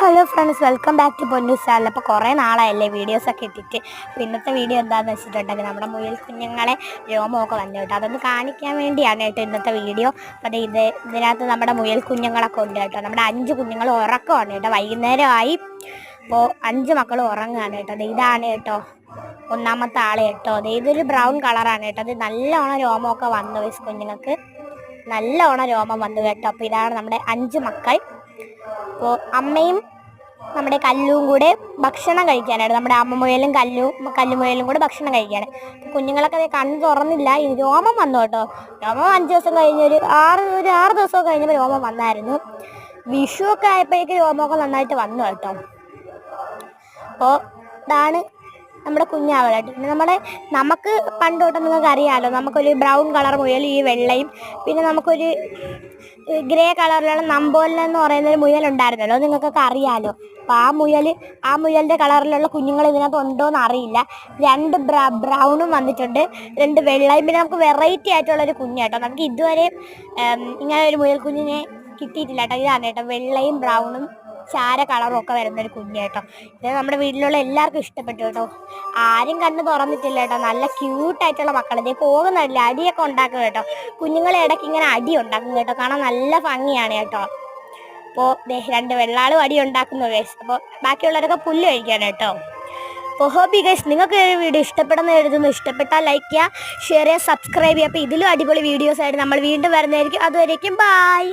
Hello friends welcome back to Ponnu channel. അപ്പോൾ കുറേ നാളായല്ലേ വീഡിയോസൊക്കെ ഇട്ടിട്ട്. അപ്പോൾ ഇന്നത്തെ വീഡിയോ എന്താണെന്ന് വെച്ചിട്ടുണ്ടെങ്കിൽ നമ്മുടെ മുയൽ കുഞ്ഞുങ്ങളെ രോമമൊക്കെ വന്നു കേട്ടോ. അതൊന്ന് കാണിക്കാൻ വേണ്ടിയാണ് കേട്ടോ ഇന്നത്തെ വീഡിയോ അപ്പോൾ ഇത് ഇതിനകത്ത് നമ്മുടെ മുയൽ കുഞ്ഞുങ്ങളൊക്കെ ഉണ്ട് കേട്ടോ. നമ്മുടെ അഞ്ച് കുഞ്ഞുങ്ങൾ ഉറക്കമാണ് കേട്ടോ. വൈകുന്നേരമായി അപ്പോൾ അഞ്ച് മക്കൾ ഉറങ്ങുകയാണ് കേട്ടോ. ദേ ഇതാണ് കേട്ടോ ഒന്നാമത്തെ ആൾ കേട്ടോ. ദേ ഇതൊരു ബ്രൗൺ കളറാണ് കേട്ടോ. അത് നല്ലോണം രോമമൊക്കെ വന്നു കുഞ്ഞുങ്ങൾക്ക്. നല്ലോണം രോമം വന്നു കേട്ടോ. അപ്പോൾ ഇതാണ് നമ്മുടെ അഞ്ച് മക്കൾ. അപ്പോൾ അമ്മയും നമ്മുടെ കല്ലും കൂടെ ഭക്ഷണം കഴിക്കാനായിട്ട് നമ്മുടെ അമ്മ അമ്മമുയലും കല്ലും മുയലും കൂടെ ഭക്ഷണം കഴിക്കാണ് കുഞ്ഞുങ്ങളൊക്കെ ദേ കണ്ണ് തുറന്നില്ല. ഈ രോമം വന്നു കേട്ടോ. രോമം അഞ്ച് ദിവസം കഴിഞ്ഞ് ഒരു ആറ് ഒരു ആറ് ദിവസമൊക്കെ കഴിഞ്ഞപ്പോൾ രോമം വന്നായിരുന്നു. വിഷു ഒക്കെ ആയപ്പോഴേക്ക് രോമമൊക്കെ നന്നായിട്ട് വന്നു കേട്ടോ. അപ്പോൾ ഇതാണ് നമ്മുടെ കുഞ്ഞാവളായിട്ട്. പിന്നെ നമ്മുടെ നമുക്ക് പണ്ടോട്ട് നിങ്ങൾക്ക് അറിയാമല്ലോ നമുക്കൊരു ബ്രൗൺ കളർ മുയൽ ഈ വെള്ളയും പിന്നെ നമുക്കൊരു ഗ്രേ കളറിലുള്ള നമ്പോലൻ എന്ന് പറയുന്ന ഒരു മുയൽ ഉണ്ടായിരുന്നല്ലോ നിങ്ങൾക്കൊക്കെ അറിയാമല്ലോ അപ്പോൾ ആ മുയൽ ആ മുയലിന്റെ കളറിലുള്ള കുഞ്ഞുങ്ങൾ ഇതിനകത്ത് ഉണ്ടോ എന്ന് അറിയില്ല. രണ്ട് ബ്ര ബ്രൗണും വന്നിട്ടുണ്ട് രണ്ട് വെള്ളയും പിന്നെ നമുക്ക് വെറൈറ്റി ആയിട്ടുള്ളൊരു കുഞ്ഞാട്ടോ. നമുക്ക് ഇതുവരെയും ഇങ്ങനെ ഒരു മുയൽ കുഞ്ഞിനെ കിട്ടിയിട്ടില്ല കേട്ടോ. ഇതാണ് കേട്ടോ വെള്ളയും ബ്രൗണും ചാര കളറൊക്കെ വരുന്ന ഒരു കുഞ്ഞ് കേട്ടോ ഇത് നമ്മുടെ വീട്ടിലുള്ള എല്ലാവർക്കും ഇഷ്ടപ്പെട്ടു കേട്ടോ. ആരും കണ്ണ് തുറന്നിട്ടില്ല കേട്ടോ. നല്ല ക്യൂട്ടായിട്ടുള്ള മക്കൾ ഇതേ പോകുന്നില്ല അടിയൊക്കെ ഉണ്ടാക്കും കേട്ടോ. കുഞ്ഞുങ്ങളെ ഇടയ്ക്ക് ഇങ്ങനെ അടി ഉണ്ടാക്കും കേട്ടോ. കാണാൻ നല്ല ഭംഗിയാണ് കേട്ടോ. അപ്പോൾ രണ്ട് വെള്ളാളും അടി ഉണ്ടാക്കുന്നു ഗൈസ്. അപ്പോൾ ബാക്കിയുള്ളവരൊക്കെ പുല്ല് കഴിക്കാൻ കേട്ടോ. അപ്പോൾ ഹോബി ഗൈസ് നിങ്ങൾക്ക് വീഡിയോ ഇഷ്ടപ്പെടുന്ന എഴുതുന്നു. ഇഷ്ടപ്പെട്ടാൽ ലൈക്ക് ചെയ്യുക ഷെയർ ചെയ്യുക സബ്സ്ക്രൈബ് ചെയ്യുക. അപ്പോൾ ഇതിലും അടിപൊളി വീഡിയോസ് ആയിട്ട് നമ്മൾ വീണ്ടും വരുന്നതായിരിക്കും. അതുവരേക്കും ബായ്